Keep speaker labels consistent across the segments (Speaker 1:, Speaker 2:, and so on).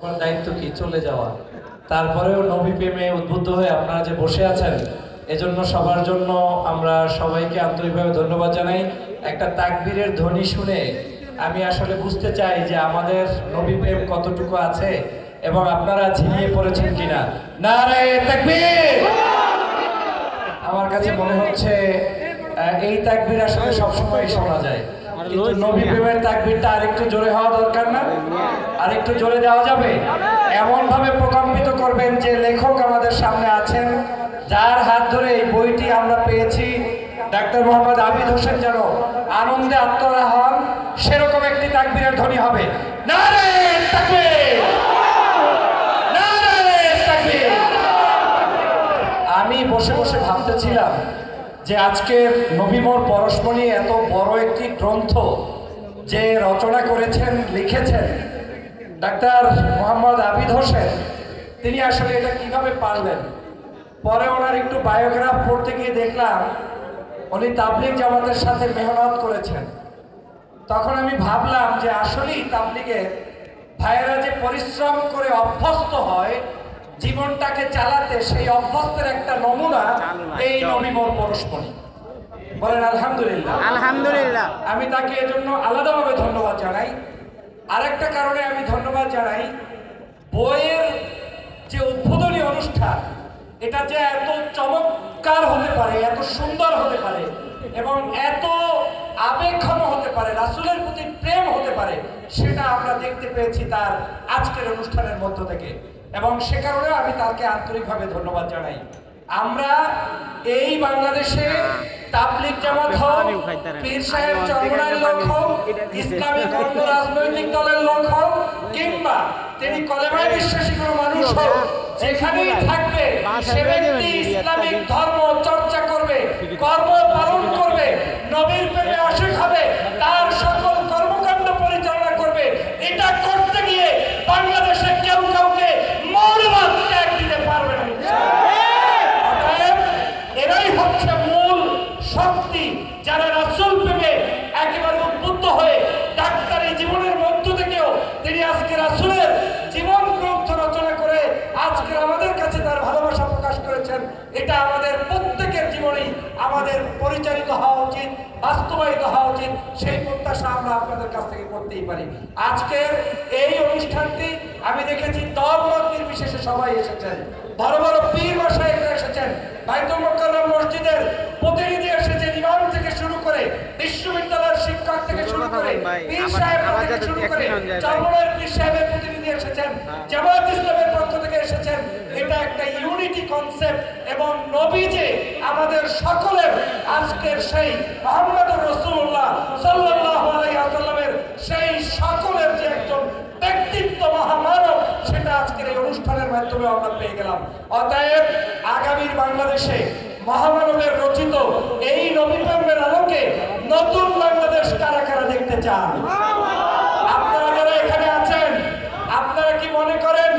Speaker 1: আমার দায়িত্ব কি? চলে যাওয়া। তারপরেও নবী প্রেমে উদ্বুদ্ধ হয়ে আপনারা যে বসে আছেন, এজন্য সবার জন্য আমরা সবাইকে আন্তরিকভাবে ধন্যবাদ জানাই। একটা তাকবীরের ধ্বনি শুনে আমি আসলে বুঝতে চাই যে আমাদের নবী প্রেম কতটুকু আছে এবং আপনারা ঝিমিয়ে পড়েছেন কিনা। না আমার কাছে মনে হচ্ছে এই তাকবীর আসলে সবসময় শোনা যায়। কিন্তু নবী প্রেমের তাকবীরটা আরেকটু জোরে হওয়া দরকার না। আরেকটু জোরে দেওয়া যাবে। এমন ভাবে প্রকম্পিত করবেন যে লেখক আমাদের সামনে আছেন যার হাত ধরে এই বইটি আমরা পেয়েছি। ডাক্তার মোহাম্মদ আবিদ হোসেন যেন আনন্দে আত্মরা হন সেরকম একটি তাকবীরের ধ্বনি হবে। তাকবীর! আমি বসে বসে ভাবতেছিলাম যে আজকে নবীমর পরশমণি এত বড় একটি গ্রন্থ যে রচনা করেছেন লিখেছেন ডাক্তার মোহাম্মদ আবিদ হোসেন তিনি আসলে এটা কীভাবে পারলেন? পরে ওনার একটু বায়োগ্রাফ পড়তে গিয়ে দেখলাম উনি তাবলিগ জামাতের সাথে মেহনত করেছেন। তখন আমি ভাবলাম যে আসলেই তাবলিগের ভাইয়েরা যে পরিশ্রম করে অভ্যস্ত হয় জীবনটাকে চালাতে সেই অভ্যস্তের একটা নমুনা এই নবীমর পরশমণি বলেন আলহামদুলিল্লাহ।
Speaker 2: আলহামদুলিল্লাহ।
Speaker 1: আমি তাকে এজন্য আলাদাভাবে ধন্যবাদ জানাই। আরেকটা কারণে আমি ধন্যবাদ জানাই, বইয়ের যে উদ্বোধনী অনুষ্ঠান, এটা যে এত চমৎকার হতে পারে, এত সুন্দর হতে পারে, এবং এত আবেগঘন হতে পারে, রাসুলের প্রতি প্রেম হতে পারে, সেটা আমরা দেখতে পেয়েছি তার আজকের অনুষ্ঠানের মধ্য থেকে। এবং সে কারণে আমি তাকে আন্তরিকভাবে ধন্যবাদ জানাই। আমরা এই বাংলাদেশে তাবলিগ জামাত হোক পীর সাহেব চরমনায়ের লোক হোক ইসলামী কোন রাজনৈতিক দলের লোক হোক কিংবা তিনি কলেমায় বিশ্বাসী কোনো মানুষ হোক যেখানেই থাকবে সে ব্যক্তি ইসলামিক ধর্ম চর্চা করবে কর্ম পালন করবে নবীর প্রেমে আশিক হবে তার সকল কর্মকাণ্ড পরিচালনা করবে এটা করতে গিয়ে বাংলাদেশে কেউ কাউকে মৌলবাদ ত্যাগ দিতে পারবে না অতএব এরাই হচ্ছে মূল শক্তি যারা রাসূল প্রেমে একেবারে উদ্বুদ্ধ হয়ে ডাক্তারি জীবনের মধ্য থেকেও তিনি আজকে রাসূলের জীবন গ্রন্থ রচনা করে আজকে আমাদের কাছে তার ভালোবাসা প্রকাশ করেছেন, এটা আমাদের প্রত্যেকের জীবনেই আমাদের পরিচালিত হওয়া উচিত, বাস্তবায়িত হওয়া উচিত, সেই প্রত্যাশা আমরা আপনাদের কাছ থেকে করতেই পারি। আজকের এই অনুষ্ঠানটি আমি দেখেছি দল মত নির্বিশেষে সবাই এসেছেন। বড় বড় পীর বাসায় এসেছেন। বাইতুল মোকাররম মসজিদের প্রতিনিধি এসেছেন ইমাম থেকে শুরু করে বিশ্ববিদ্যালয়ের শিক্ষক থেকে শুরু করে পীর সাহেব থেকে শুরু করে
Speaker 2: হয়ে।
Speaker 1: চরমনের পীর সাহেবের প্রতিনিধি এসেছেন জামাত ইসলামের পক্ষ থেকে এসেছেন। এটা একটা ইউনিটি কনসেপ্ট এবং নবী যে আমাদের সকলের আজকের সেই মোহাম্মদ রসুল্লাহ সাল্লাল্লাহু আলাইহি ওয়াসাল্লামের সেই সকলের যে একজন ব্যক্তিত্ব মহামানব সেটা আজকের এই অনুষ্ঠানের মাধ্যমে আমরা পেয়ে গেলাম। অতএব আগামীর বাংলাদেশে মহামানবের রচিত এই নবীকরণের আলোকে নতুন দেখতে চান আপনারা যারা এখানে আছেন আপনারা কি মনে করেন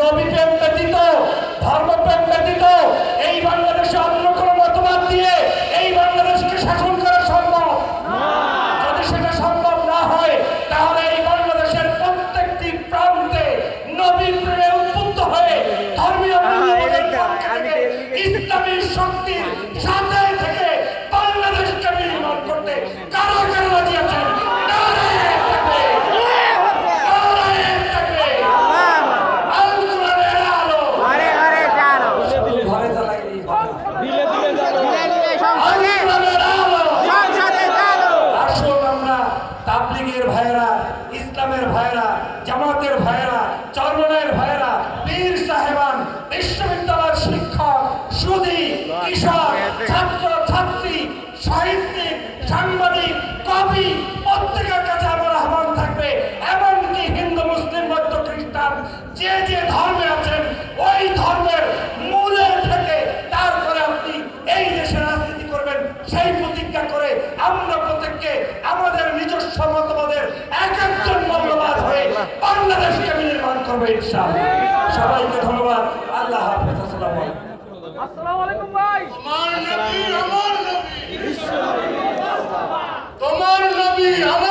Speaker 1: নবী প্রেম ব্যতীত ধর্মপ্রেম তাবলিগের ভাইরা ইসলামের ভাইরা জামাতের ভাইরা চরমনের ভাইরা পীর সাহেবান, বিশ্ববিদ্যালয়ের শিক্ষক সুদী কৃষক, ছাত্র, ছাত্রী, সাহিত্যিক, সাংবাদিক, কবি প্রত্যেকের কাছে আমার আহ্বান থাকবে এমনকি হিন্দু মুসলিম বৌদ্ধ খ্রিস্টান যে যে ধর্মে আছেন ওই ধর্মের মূলে থেকে তারপরে আপনি এই দেশে রাজনীতি করবেন সেই প্রতিজ্ঞা করে আমরা প্রত্যেককে আমাদের নিজস্ব মতবাদের এক একজন মূল্যবাদ হয়ে বাংলাদেশকে নির্মাণ করবে ইনশাআল্লাহ সবাইকে ধন্যবাদ। আল্লাহ হাফেজ আসসালামু আলাইকুম।
Speaker 3: তোমার নবী আমার নবী। তোমার নবী আমার